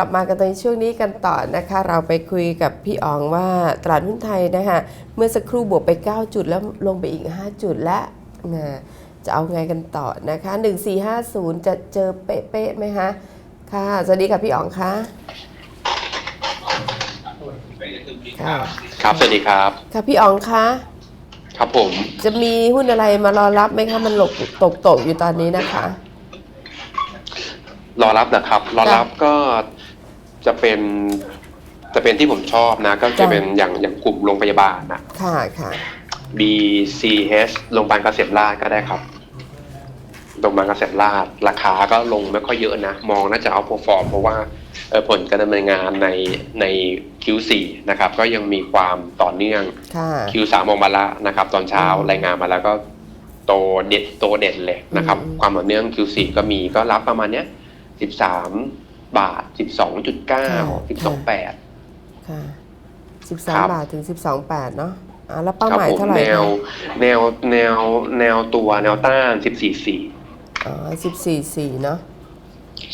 กลับมากันในช่วงนี้กันต่อนะคะ เราไปคุยกับพี่อ๋องว่าตลาดหุ้นไทยนะคะเมื่อสักครู่บวกไป 9 จุดแล้วลงไปอีก 5 จุดและนะจะเอาไงกันต่อนะคะ 1450 จะเจอเป๊ะๆไหมคะค่ะ สวัสดีค่ะพี่อ๋องคะค่ะครับ สวัสดีครับ ค่ะพี่อ๋องคะครับผม จะมีหุ้นอะไรมารอรับไหมคะ มันหลบตกตกๆอยู่ตอนนี้นะคะ รอรับนะครับ รอรับก็ จะเป็นจะเป็นที่ผมชอบนะ ก็จะจ้ะเป็นอย่างอย่างกลุ่มโรงพยาบาลนะ ค่ะค่ะ BCH โรงพยาบาลเกษมราชก็ได้ครับ โรงพยาบาลเกษมราชราคาก็ลงไม่ค่อยเยอะนะ มองน่าจะเอาพอฟอร์มเพราะว่าเอ่อผลการดำเนินงานในใน Q4 นะครับ ก็ยังมีความต่อเนื่องค่ะ Q3 ออกมาแล้วนะครับ ตอนเช้าอืมรายงานมาแล้วก็โตเด็ดโตเด่นเลยนะครับอืมความต่อเนื่อง Q4 ก็มีก็รับประมาณเนี้ย 13 บาท 12.9 12.8 ค่ะครับ13 บาทถึง 12.8 เนาะอ่าแล้วเป้าครัหมายผมเท่าไหร่แนวคะแนวแนวแนวตัวแนวต้าน 14.4อ๋อ14.4 เนาะ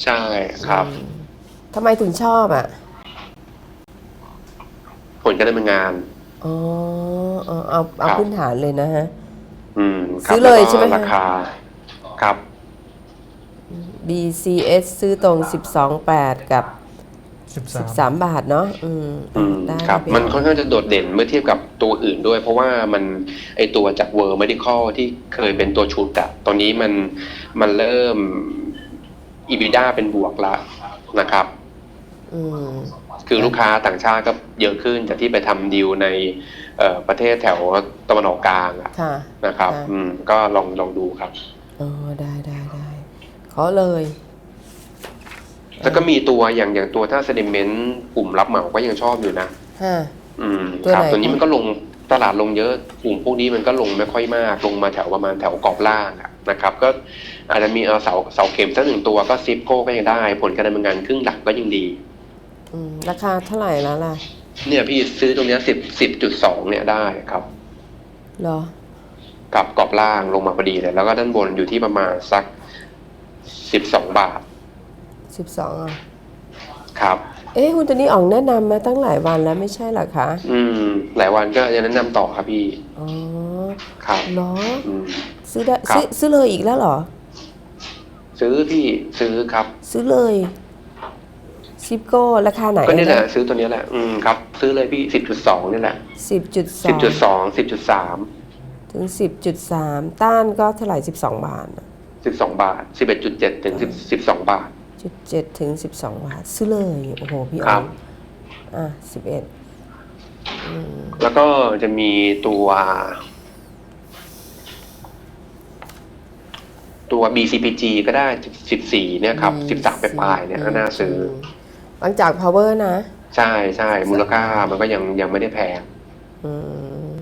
ใช่ครับอืมทำไมถึงชอบอะ ผลการดำเนินงานอ๋อเอาเอาเอาครับพื้นฐานเลยนะฮะ อืมครับซื้อเลยแวก็ใช่ไหมคะราคา ครับ BCS ซื้อตรง 12.8 กับ13 13 บาทเนาะอืมอืมได้ครับ พี่มันอ๋องค่อนข้างจะโดดเด่นเมื่อเทียบกับตัวอื่นด้วย เพราะว่ามันไอตัวจากเวอร์ medical ที่เคยเป็นตัวชุดอะตอนนี้มันมันเริ่ม EBITDA เป็นบวกแล้วนะครับ อืมคือลูกค้าต่างชาติก็เยอะขึ้นจากที่ไปทำดีลในเอ่อประเทศแถวตะวันออกกลางอะค่ะ นะครับ ค่ะ อืม ก็ลองลองดูครับอ๋อได้ได้ได้ ขอเลย แล้วก็มีตัวอย่างอย่างตัวถ้าเซนิเมนต์กลุ่มรับเหมาก็ยังชอบอยู่นะฮะ อืมตัวครับไหน ตัวนี้คะมันก็ลงตลาดลงเยอะกลุ่มพวกนี้มันก็ลงไม่ค่อยมาก ลงมาแถวประมาณแถวกรอบล่างอะนะครับ ก็อาจจะมีเอาเสาเสาเข็มสักหนึ่งตัวก็ซิปโก้ก็ยังได้ ผลการดำเนินงานครึ่งหลักก็ยังดี อืม ราคาเท่าไหร่แล้วล่ะเนี่ยพี่ซื้อตรงเนี้สิบสิบจุดสองเนี่ยได้ครับ เหรอ กับกรอบล่างลงมาพอดีเลยแล้วก็ด้านบนอยู่ที่ประมาณสัก สิบสองบาทสิบสองอะ ครับ เอ้ะคุณตันนี้อ๋องแนะนำมาตั้งหลายวันแล้วไม่ใช่หรอคะอืม หลายวันก็ยังแนะนำต่อครับพี่ อ๋อครับ เหรออืม ซื้อได้ซื้อซื้อเลยอีกแล้วหรอ ซื้อพี่ซื้อครับ ซื้อเลยซิปโก้ราคาไหนก็นี่แหละซื้อตัวนี้แหละ อืมครับ ซื้อเลยพี่สิบจุดสองนี่แหละสิบจุดสองสิบจุดสองสิบจุดสามถึงสิบจุดสามต้านก็เท่าไหร่สิบสองบาท สิบสองบาทสิบเอ็ดจุดเจ็ดถึงสิบสองบาท จุดเจ็ดถึงสิบสองบาทซื้อเลย โอ้โห พี่อ๋ออะสิบเอ็ดแล้วก็จะมีตัว ตัว BCPG ก็ได้ 14 เนี่ยครับ 13 ไปปลายเนี่ยก็น่าซื้อ หลังจาก power นะ ใช่ใช่มูลค่ามันก็ยังยังไม่ได้แพง อืม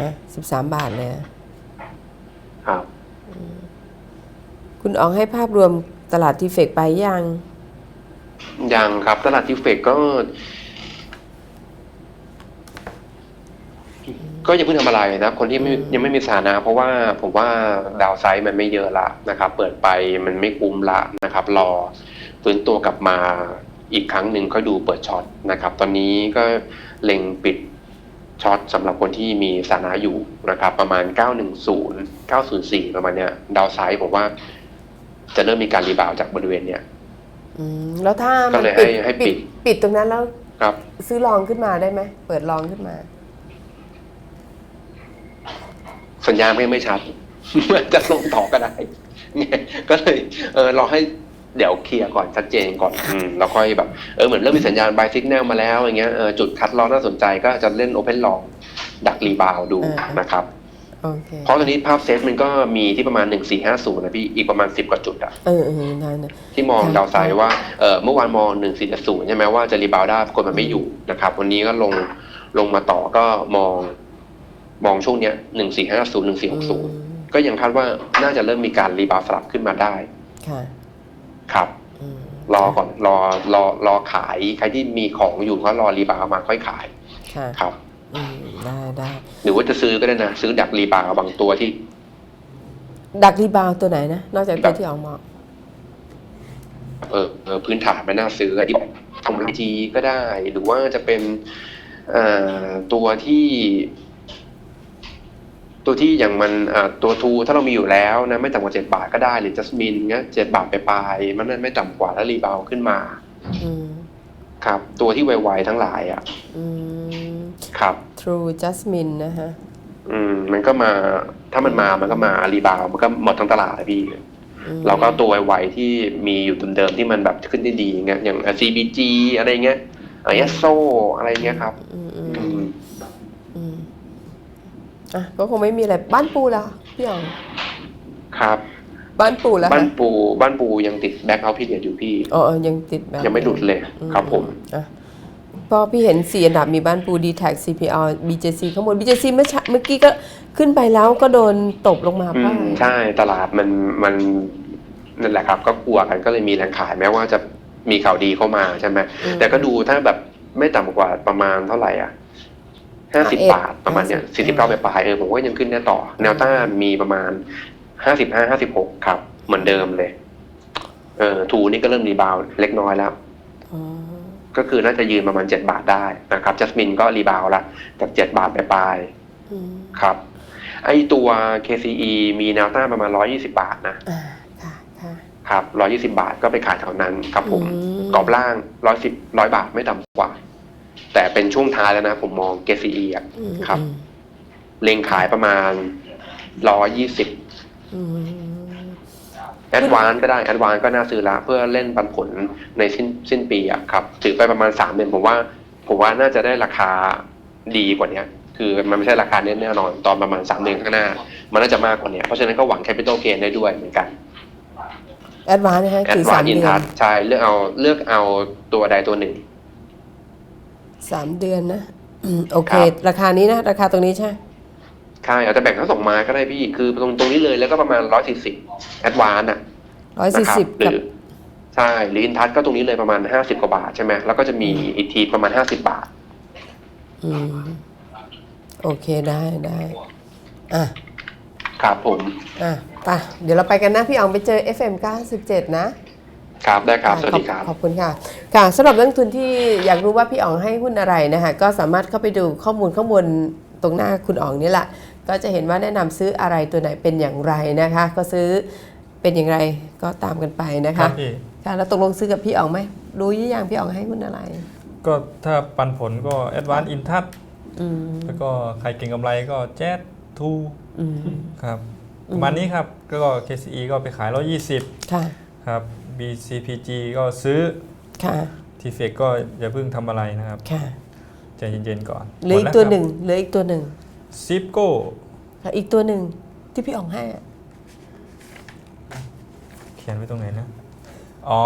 อะสิบสามบาทเลยอะ คุณอ๋องให้ภาพรวมตลาดทีเฟกไปยัง ยังครับ ตลาดทิเฟกก็ ก็ยังเพิ่งทำอะไรนะ คนที่ไม่อืมยังไม่มีสถานะ เพราะว่าผมว่าดาวไซด์มันไม่เยอะละนะครับ เปิดไปมันไม่คุ้มละนะครับ รอฟื้นตัวกลับมาอีกครั้งหนึ่งค่อยดูเปิดช็อตนะครับ ตอนนี้ก็เล็งปิดช็อตสำหรับคนที่มีสถานะอยู่นะครับ ประมาณ 910 904 ประมาณเนี้ย ดาวไซด์ผมว่า จะเริ่มมีการรีบาวด์จากบริเวณเนี้ยอืมแล้วถ้าก็มันเลยปิดให้ให้ปิปิดดปิดตรงนั้นแล้วครับ ซื้อลองขึ้นมาได้ไหมเปิดลองขึ้นมา สัญญาณไม่ไม่ชัด จะลงต่อก็ได้เนี่ยก็เลยเออรอให้เดี๋ยวเคลียร์ก่อนชัดเจนก่อนอืมแล้วค่อยแบบเออเหมือนเริ่มมีสัญญาณบายซิกแนลมาแล้วอย่างเงี้ยเออจุดคัดลอน่าสนใจก็จะเล่นโอเพนลองดักรีบาวดูอ่านะครับโอ เคเพราะตอนนี้ภาพเซตมันก็มีที่ประมาณ 1450นะพี่อีกประมาณ 10 กว่าจุดอะเออเออได้นะที่มองค่ะดาวไซด์ว่าเออเมื่อวานมอง 1470ใช่ไหมว่าจะรีบาวได้ปรากฏมันไม่อยู่นะครับวันนี้ก็ลงลงมาต่อก็มอง มองช่วงเนี้ย1450 1460 ก็ยังคาดว่าน่าจะเริ่มมีการรีบาวด์สลับขึ้นมาได้ค่ะครับอืมรอก่อนรอรอรอขายใครที่มีของอยู่ก็รอรีบาวด์มาค่อยขายค่ะครับ อืมได้ได้หรือว่าจะซื้อก็ได้นะ ซื้อดักรีบาวด์บางตัวที่ ดักรีบาวตัวไหนนะ นอกจากดัตัวกที่ออกมาเออเออพื้นฐานไม่น่าซื้อที่ทำไอทีก็ได้ หรือว่าจะเป็นเอ่อตัวที่ ตัวที่อย่างมันอ่าตัวทูถ้าเรามีอยู่แล้วนะไม่ต่ำกว่าเจ็ดบาทก็ได้ หรือจัสมินเงี้ยเจ็ดบาทไปปลายๆมันนั่นไม่ต่ำกว่าแล้วรีบาวด์ขึ้นมาอืมครับ ตัวที่ไวๆทั้งหลายอะอืม ครับ True Jasmine นะฮะ อืมมันก็มาถ้ามันมามันก็มารีบาวด์มันก็หมดทั้งตลาดอะพี่อืมเราก็เอาตัวไวๆที่มีอยู่เดิมๆที่มันแบบขึ้นได้ดีอย่างเงี้ยอย่าง CBG อะไรเงี้ยเอสโซอะไรเงี้ยครับ อืมอืมอืมอืมอะก็คงไม่มีอะไรบ้านปูแล้วพี่อ๋องครับ บ้านปูแล้วบ้านคะปูบ้านปูยังติดแบ็คเอาพีเดียอยู่พี่ อ๋อยังติดแบบยังไม่หลุดเลยครับผม อะ พอพี่เห็นสี่อันดับมีบ้านปู d t แท็ CPR BJC ข้างบน BJC เมื่อเช้าเมื่อกี้ก็ขึ้นไปแล้วก็โดนตบลงมาอืป้ามใช่ตลาดมันมันนั่นแหละครับ ก็กลัวกันก็เลยมีแรงขายแม้ว่าจะมีข่าวดีเข้ามาใช่ไหมแต่ก็ดูถ้าแบบไม่ต่ำกว่าประมาณเท่าไหร่อะห้าสิบบาทประมาณเนี้ยสี่สิบเก้าไปปลายๆเออผมว่ายังขึ้นได้ต่อ แนวต้านมีประมาณห้าสิบห้าห้าสิบหกครับ เหมือนเดิมเลย เออทูนี่ก็เริ่มรีบาวด์เล็กน้อยแล้วอ๋อ ก็คือน่าจะยืนประมาณเจ็ดบาทได้นะครับจัสมินก็รีบาวด์ละจากเจ็ดบาทไปปลายๆอืมครับ ไอตัว KCE มีแนวต้านประมาณ 120 บาทนะอ่าค่ะค่ะครับ 120 บาทก็ไปขายแถวนั้นครับผมอืมกรอบล่าง 110 100 บาทไม่ต่ำกว่า แต่เป็นช่วงท้ายแล้วนะ ผมมอง KCE อะอืมครับอืมเล็งขายประมาณ 120อืม แอดวานก็ได้แอดวานก็น่าซื้อละเพื่อเล่นปันผลในสิ้นสิ้นปีอะครับถือไปประมาณ3เดือนผมว่า ผมว่าน่าจะได้ราคาดีกว่าเนี้ยคือมันไม่ใช่ราคาเน้นแน่นอนตอนประมาณ3เดือนข้างหน้า มันน่าจะมากกว่าเนี้ยเพราะฉะนั้นก็หวังแคปิตอลเกนได้ด้วยเหมือนกันแอดวานนะฮะแอคืดอวาสานมอินเดือทันชใช่เลือกเอาเลือกเอาตัวใดตัวหนึ่งสามเดือนนะอืมโอเคครับราคานี้นะ ราคาตรงนี้ใช่ ใช่อาจจะแบ่งทั้งสองไม้ก็ได้พี่ คือตรงตรงนี้เลยแล้วก็ประมาณร้อยสี่สิบแอดวานอะร้อยนะสี่ครับสิบหรืกับอใช่หรืออินทัชก็ตรงนี้เลยประมาณห้าสิบกว่าบาทใช่ไหมแล้วก็จะมีอีกทีประมาณห้าสิบบาท อืม โอเคได้ได้อะครับผมอะไปเดี๋ยวเราไปกันนะ พี่อ๋องไปเจอ FM 97 นะ ครับได้ครับ สวัสขอดีครับ ขอบคุณค่ะ ค่ะสำหรับนักลงทุนที่อยากรู้ว่าพี่อ๋องให้หุ้นอะไรนะคะก็สามารถเข้าไปดูข้อมูลข้างบน ตรงหน้าคุณอ๋องนี่แหละ ก็จะเห็นว่าแนะนำซื้ออะไรตัวไหนเป็นอย่างไรนะคะ ก็ซื้อเป็นอย่างไรก็ตามกันไปนะครัคะบพี่ค่ะแล้วตกลงซื้อกับพี่อ๋องไหมรู้ยี่ยังพี่อ๋องให้หุ้นอะไร ก็ถ้าปันผลก็ Advance In Touch อืมแล้วก็ใครเก่งกำไรก็ Jet อืม2ครับประมาณนี้ครับก็ KCE ก็ไปขาย 120ค่ะครับ BCPG ก็ซื้อค่ะ t f e c ก็อย่าเพิ่งทำอะไรนะครับค่ะ ใจเย็นๆก่อนเหลืออีกตัวหนึ่งเหลืออีกตัวหนึ่งซิปโก้ค่ะอีกตัวหนึ่งที่พี่อ๋องให้อะเขียนไว้ตรงไหนนะ อ๋อ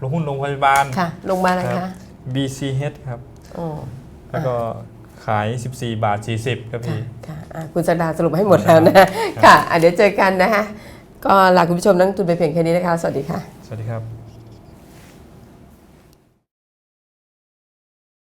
ลงหุ้นโรงพยาบาลค่ะ ลงมาอะไรครัคะบ BCH ครับอ๋อแล้วก็ขาย 14 บาท 40 ครับค่ะพี่ค่ะอะคุณสักดาสรุปให้หมดแล้วนะ ค่ะอะเดี๋ยวเจอกันนะคะก็ลาคุณผู้ชมนั่งทุนไปเพียงแค่นี้นะคะ สวัสดีค่ะ สวัสดีครับ